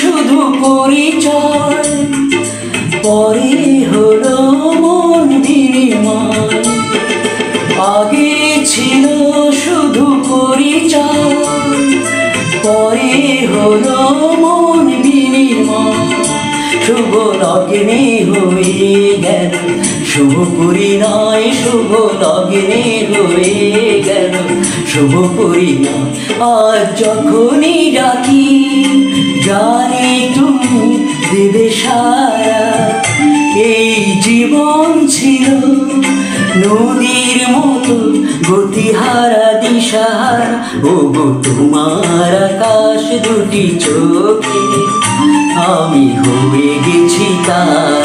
শুধু পরিচয়, পরে হলো মন বিনিময়। আগে ছিল শুধু পরিচয়, পরে হলো মন বিনিময়। শুভ লগ্নে হয়ে গেল, শুভ পরিণয় শুভ লগ্নে হয়ে গেল, শুভ পরিণয় আজ যখনই ডাকি জানি তুমি দেবে সারা। এই জীবন ছিল নদীর মতো গতিহারা দিশাহারা ও তোমার আকাশ দুটি চোখে। আমি হয়ে গেছি তার